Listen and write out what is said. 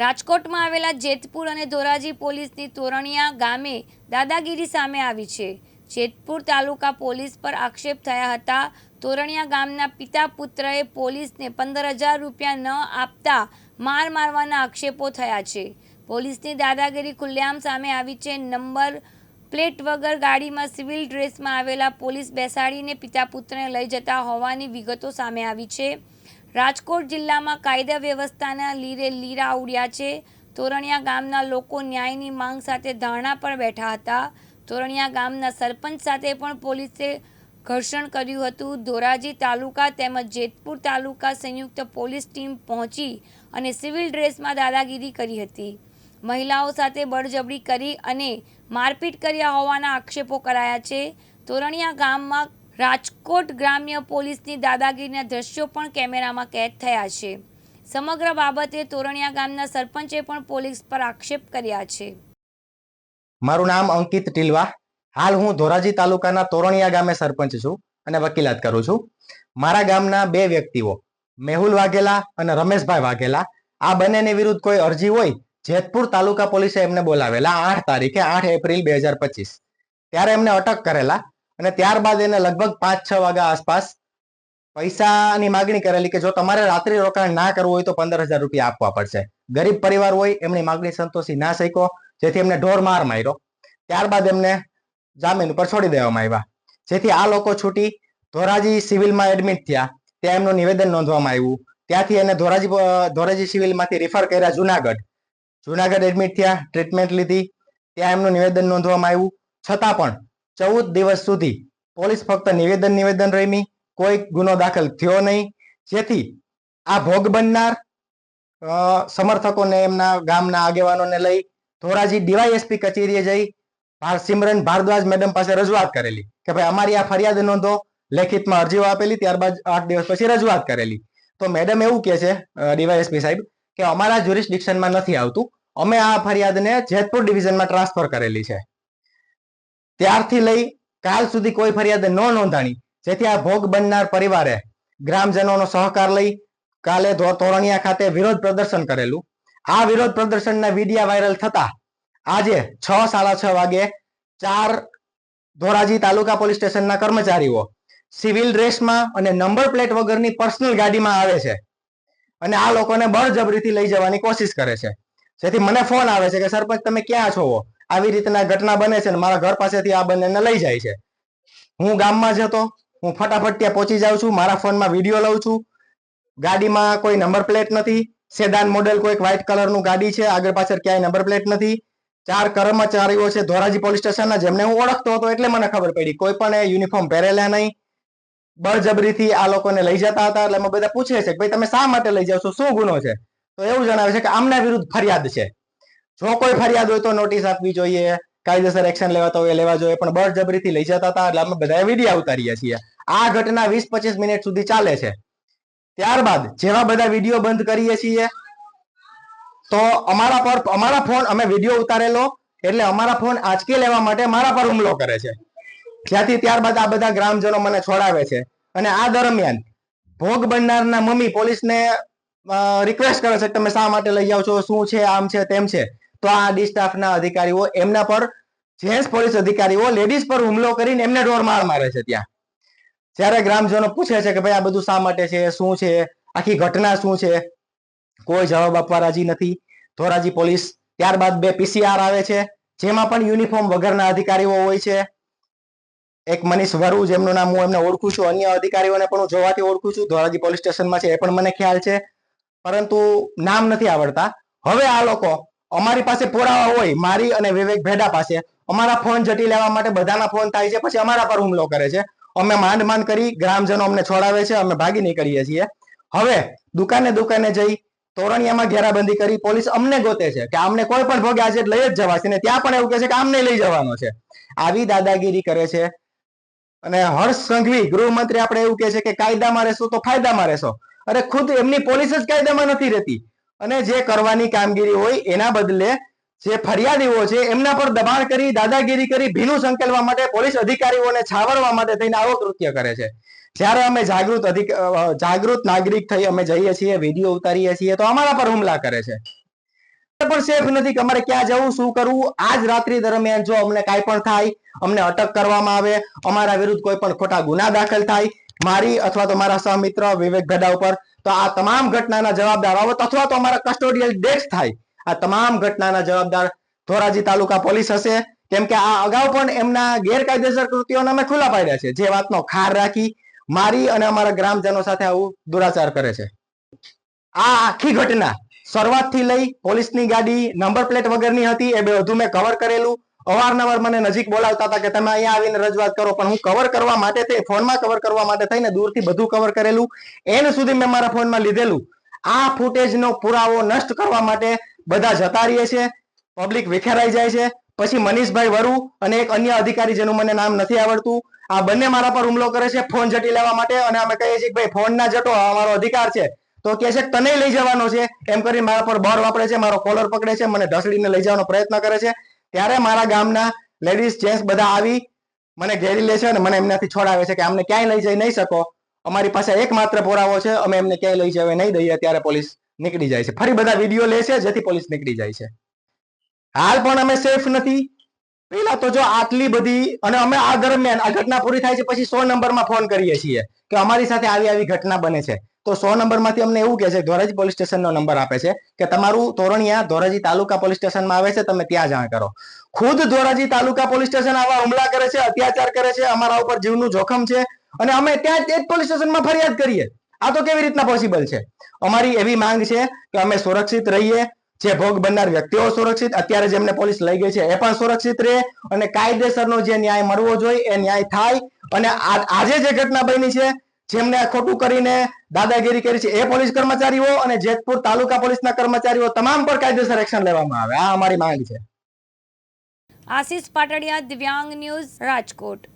રાજકોટમાં આવેલા જેતપુર અને ધોરાજી પોલીસની તોરણિયા ગામે દાદાગીરી સામે આવી છે. જેતપુર તાલુકા પોલીસ પર આક્ષેપ થયા હતા. તોરણિયા ગામના પિતા પુત્રએ પોલીસને પંદર હજાર રૂપિયા ન આપતા માર મારવાના આક્ષેપો થયા છે. પોલીસની દાદાગીરી ખુલ્લેઆમ સામે આવી છે. નંબર પ્લેટ વગર ગાડીમાં સિવિલ ડ્રેસમાં આવેલા પોલીસ બેસાડીને પિતા પુત્રને લઈ જતા હોવાની વિગતો સામે આવી છે. રાજકોટ જિલ્લામાં કાયદા વ્યવસ્થાના લીરે લીરા ઉડ્યા છે. તોરણિયા ગામના લોકો ન્યાયની માંગ સાથે ધરણા પર બેઠા હતા. તોરણિયા ગામના સરપંચ સાથે પણ પોલીસે ઘર્ષણ કર્યું હતું. ધોરાજી તાલુકા તેમજ જેતપુર તાલુકા સંયુક્ત પોલીસ ટીમ પહોંચી અને સિવિલ ડ્રેસમાં દાદાગીરી કરી હતી. મહિલાઓ સાથે બળજબરી કરી અને મારપીટ કર્યા હોવાના આક્ષેપો કરાયા છે. તોરણિયા ગામમાં રાજકોટ ગ્રામ્ય પોલીસની દાદાગીરીના દ્રશ્યો પણ કેમેરામાં કેદ થયા છે. સમગ્ર બાબતે તોરણિયા ગામના સરપંચે પણ પોલીસ પર આક્ષેપ કર્યા છે. મારું નામ અંકિત ટીલવા. હાલ હું ધોરાજી તાલુકાના તોરણિયા ગામે સરપંચ છું અને વકીલાત કરું છું. મારા ગામના બે વ્યક્તિઓ, મેહુલ વાઘેલા અને રમેશભાઈ વાઘેલા. આ બંનેની વિરુદ્ધ કોઈ અરજી હોય, જેતપુર તાલુકા પોલીસે એમને બોલાવેલા આઠ તારીખે આઠ એપ્રિલ બે હજાર પચીસ. ત્યારે એમને અટક કરેલા અને ત્યારબાદ એને લગભગ પાંચ, છ વાગ્યા આસપાસ પૈસાની માગણી કરેલી કે જો તમારે રાત્રિ રોકાણ ના કરવું હોય તો પંદર હજાર રૂપિયા આપવા પડશે. ગરીબ પરિવાર હોય, એમની માગણી સંતોષી ના શક્યો, જેથી એમને ઢોર માર માર્યો. ત્યારબાદ એમને જામીન ઉપર છોડી દેવામાં આવ્યા. જેથી આ લોકો છૂટી ધોરાજી સિવિલમાં એડમિટ થયા. ત્યાં એમનું નિવેદન નોંધવામાં આવ્યું. ત્યાંથી એને ધોરાજી ધોરાજી સિવિલમાંથી રિફર કર્યા જુનાગઢ. જુનાગઢ એડમિટ થયા ટ્રીટમેન્ટ લીધી. ત્યાં એમનું નિવેદન નોંધવામાં આવ્યું. છતાં પણ ચૌદ દિવસ સુધી પોલીસ ફક્ત નિવેદન નિવેદન રમી, કોઈ ગુનો દાખલ થયો નહીં. જેથી આ ભોગ બનનાર સમર્થકોને એમના ગામના આગેવાનોને લઈ ધોરાજી ડીવાયએસપી કચેરીએ જઈ સિમરન ભારદ્વાજ મેડમ પાસે રજૂઆત કરેલી કે ભાઈ અમારી આ ફરિયાદ નોંધો, લેખિતમાં અરજીઓ આપેલી, ત્યારબાદ આઠ દિવસ પછી રજૂઆત કરેલી. તો મેડમ એવું કે છે ડીવાયએસપી સાહેબ કે અમારા જ્યુરિસ્ડિક્શનમાં નથી આવતું. અમે આ ફરિયાદને જેતપુર ડિવિઝનમાં ટ્રાન્સફર કરેલી છે. ત્યારથી લઈ કાલ સુધી કોઈ ફરિયાદ ન નોંધાણી. જેથી આ ભોગ બનનાર પરિવારે ગ્રામજનોનો સહકાર લઈ કાલે તોરણિયા ખાતે વિરોધ પ્રદર્શન કરેલું. આ વિરોધ પ્રદર્શનના વિડીયા વાયરલ થતા આજે છ, સાડા છ વાગે ચાર ધોરાજી તાલુકા પોલીસ સ્ટેશનના કર્મચારીઓ સિવિલ ડ્રેસમાં અને નંબર પ્લેટ વગરની પર્સનલ ગાડીમાં આવે છે અને આ લોકોને બળજબરીથી લઈ જવાની કોશિશ કરે છે. જેથી મને ફોન આવે છે કે, સરપંચ, તમે ક્યાં છો? આવી રીતના ઘટના બને છે ને મારા ઘર પાસેથી આ બંનેને લઈ જાય છે. હું ગામમાં જ હતો. હું ફટાફટ ત્યાં પહોંચી જાઉં છું. મારા ફોનમાં વીડિયો લઉં છું. ગાડીમાં કોઈ નંબર પ્લેટ નથી. સેદાન મોડેલ કોઈક વ્હાઇટ કલરનું ગાડી છે. આગળ પાછળ ક્યાંય નંબર પ્લેટ નથી. ચાર કર્મચારીઓ છે ધોરાજી પોલીસ સ્ટેશનના, જેમને હું ઓળખતો હતો એટલે મને ખબર પડી. કોઈ પણ યુનિફોર્મ પહેરેલા નહીં. બળજબરીથી આ લોકોને લઈ જતા હતા. એટલે બધા પૂછે છે કે ભાઈ, તમે શા માટે લઈ જાવ છો? શું ગુનો છે? તો એવું જણાવે છે કે આમના વિરુદ્ધ ફરિયાદ છે. જો કોઈ ફરિયાદ હોય તો નોટિસ આપવી જોઈએ, કાયદેસર એક્શન લેવાતા હોય લેવા જોઈએ, પણ બળજબરીથી લઈ જતા હતા એટલે અમે બધા વીડિયો ઉતારીએ છીએ. આ ઘટના વીસ પચીસ મિનિટ સુધી ચાલે છે. ત્યારબાદ જેવા બધા વીડિયો બંધ કરીએ છીએ, તો અમારા પર, અમારા ફોન અમે વીડિયો ઉતારેલો, એટલે અમારા ફોન આંચકી લેવા માટે મારા પર હુમલો કરે છે. જ્યાંથી ત્યારબાદ આ બધા ગ્રામજનો મને છોડાવે છે. અને આ દરમિયાન ભોગ બનનારના મમ્મી પોલીસને રિક્વેસ્ટ કરે છે કે તમે શા માટે લઈ જાઓ છો, શું છે, આમ છે, તેમ છે. તો આ ડી સ્ટાફના અધિકારીઓ એમના પર, જેન્ટ્સ પોલીસ અધિકારીઓ લેડીઝ પર હુમલો કરીને એમને ઢોર માર મારે છે ત્યાં. જ્યારે ગ્રામજનો પૂછે છે કે ભાઈ આ બધું શા માટે છે, શું છે, આખી ઘટના શું છે? કોઈ જવાબ આપવા રાજી નથી. ધોરાજી પોલીસ ત્યારબાદ બે પીસીઆર આવે છે, જેમાં પણ યુનિફોર્મ વગરના અધિકારીઓ હોય છે. એક મનીષ વરુ, જેમનું નામ હું એમને ઓળખું છું, અન્ય અધિકારીઓને પણ હું જોવાથી ઓળખું છું. ધોરાજી પોલીસ સ્ટેશનમાં છે, એ પણ મને ખ્યાલ છે. પરંતુ નામ નથી આવડતા. હવે આ લોકો અમારી પાસે પુરાવા હોય, મારી અને વિવેક ભેડા પાસે. અમારા ફોન જટી લેવા માટે બધાના ફોન થાય છે, પછી અમારા પર હુમલો કરે છે. અમે માંડ માંડ કરી ગ્રામજનો અમને છોડાવે છે, અમે ભાગી નીકળીએ છીએ. હવે દુકાને દુકાને જઈ તોરણિયામાં ઘેરાબંધી કરી પોલીસ અમને ગોતે છે કે અમને કોઈ પણ ભોગે આજે લઈ જ જવાશે ને ત્યાં પણ એવું કહે છે કે આમને લઈ જવાનો છે. આવી દાદાગીરી કરે છે. અને હર્ષ સંઘવી, ગૃહમંત્રી આપણે એવું કહે છે કે કાયદામાં રહેશો તો ફાયદામાં રહેશો. અરે ખુદ એમની પોલીસ જ કાયદામાં નથી રહેતી. અને જે કરવાની કામગીરી હોય એના બદલે જે ફરિયાદીઓ છે એમના પર દબાણ કરી, દાદાગીરી કરી, ભીનું સંકેલવા માટે પોલીસ અધિકારીઓને છાવરવા માટે થઈને આવો કૃત્ય કરે છે. જ્યારે અમે જાગૃત અધિક જાગૃત નાગરિક થઈ અમે જઈએ છીએ, વીડિયો ઉતારીએ છીએ, તો અમારા પર હુમલા કરે છે. પણ સેફ નથી કે અમારે ક્યાં જવું, શું કરવું? આજ રાત્રિ દરમિયાન જો અમને કાંઈ પણ થાય, અમને અટક કરવામાં આવે, અમારા વિરુદ્ધ કોઈ પણ ખોટા ગુના દાખલ થાય મારી અથવા તો મારા સહમિત્ર વિવેક ગડા ઉપર, તો આ તમામ ઘટનાના જવાબદાર આવત અથવા તો અમારા કસ્ટોડિયલ ડેથ થાય. આ તમામ ઘટનાના જવાબદાર ધોરાજી તાલુકા પોલીસ હશે. કેમ કે આ અગાઉ પણ એમના ગેરકાયદેસર કૃત્યોને અમે ખુલ્લા પાડ્યા છે. જે વાતનો ખાર રાખી મારી અને અમારા ગ્રામજનો સાથે આવું દુરાચાર કરે છે. આ આખી ઘટના શરૂઆતથી લઈ પોલીસની ગાડી, નંબર પ્લેટ વગરની હતી, એ બધું મેં કવર કરેલું. અવારનવાર મને નજીક બોલાવતા હતા કે તમે અહીંયા આવીને રજૂઆત કરો, પણ હું કવર કરવા માટે તે ફોનમાં કવર કરવા માટે થઈને દૂરથી બધું કવર કરેલું. એન સુધી મેં મારા ફોનમાં લીધેલું. આ ફૂટેજનો પુરાવો નષ્ટ કરવા માટે બધા જતા રહીએ છે પબ્લિક વિખેરાઈ જાય છે. પછી મનીષભાઈ વરુ અને એક અન્ય અધિકારી જેનું મને નામ નથી આવડતું, આ બંને મારા પર હુમલો કરે છે, ફોન જટી લેવા માટે અને અમે કહીએ છીએ કે ભાઈ, ફોન ના જટો અમારો અધિકાર છે. તો કે છે તને લઈ જવાનો છે, એમ કરી મારા પર બોર વાપરે છે, મારો કોલર પકડે છે, મને ઢસડીને લઈ જવાનો પ્રયત્ન કરે છે. ત્યારે મારા ગામના લેડીઝ જેન્ટ્સ બધા આવી મને ઘેરી લે છે અને મને એમનાથી છોડાવે છે કે અમને ક્યાંય લઈ જઈ નહીં શકો. અમારી પાસે એકમાત્ર પુરાવો છે, અમે એમને ક્યાંય લઈ જવા નહીં દઈએ, ત્યારે પોલીસ નીકળી જાય છે. ફરી બધા વીડિયો લે છે, જેથી પોલીસ નીકળી જાય છે. હાલ પણ અમે સેફ નથી. પેલા તો જો આટલી બધી, અને અમે આ દરમિયાન, આ ઘટના પૂરી થાય છે, પછી સો નંબરમાં ફોન કરીએ છીએ કે અમારી સાથે આવી આવી ઘટના બને છે. તો સો નંબરમાંથી અમને એવું કહે છે, ધોરાજી પોલીસ સ્ટેશનનો નંબર આપે છે કે તમારું તોરણિયા ધોરાજી તાલુકા પોલીસ સ્ટેશનમાં આવે છે, તમે ત્યાં જાણ કરો. ખુદ ધોરાજી તાલુકા પોલીસ સ્ટેશન આવા હુમલા કરે છે, અત્યાચાર કરે છે, અમારા ઉપર જીવનું જોખમ છે, અને અમે ત્યાં જ પોલીસ સ્ટેશનમાં ફરિયાદ કરીએ. આ તો કેવી રીતના પોસિબલ છે? અમારી એવી માંગ છે કે અમે સુરક્ષિત રહીએ જે ભોગ બનનાર વ્યક્તિઓ સુરક્ષિત, અત્યારે જેમને પોલીસ લઈ ગઈ છે, એ પણ સુરક્ષિત રહે અને કાયદેસરનો જે ન્યાય મળવો જોઈએ, એ ન્યાય થાય. અને આજે જે ઘટના બની છે, જેમને ખોટું કરીને દાદાગીરી કરી છે, એ પોલીસ કર્મચારીઓ અને જેતપુર તાલુકા પોલીસના કર્મચારીઓ તમામ પર કાયદેસર એક્શન લેવામાં આવે. આ અમારી માંગ છે. આશીષ પાટડિયા, દિવ્યાંગ ન્યૂઝ રાજકોટ.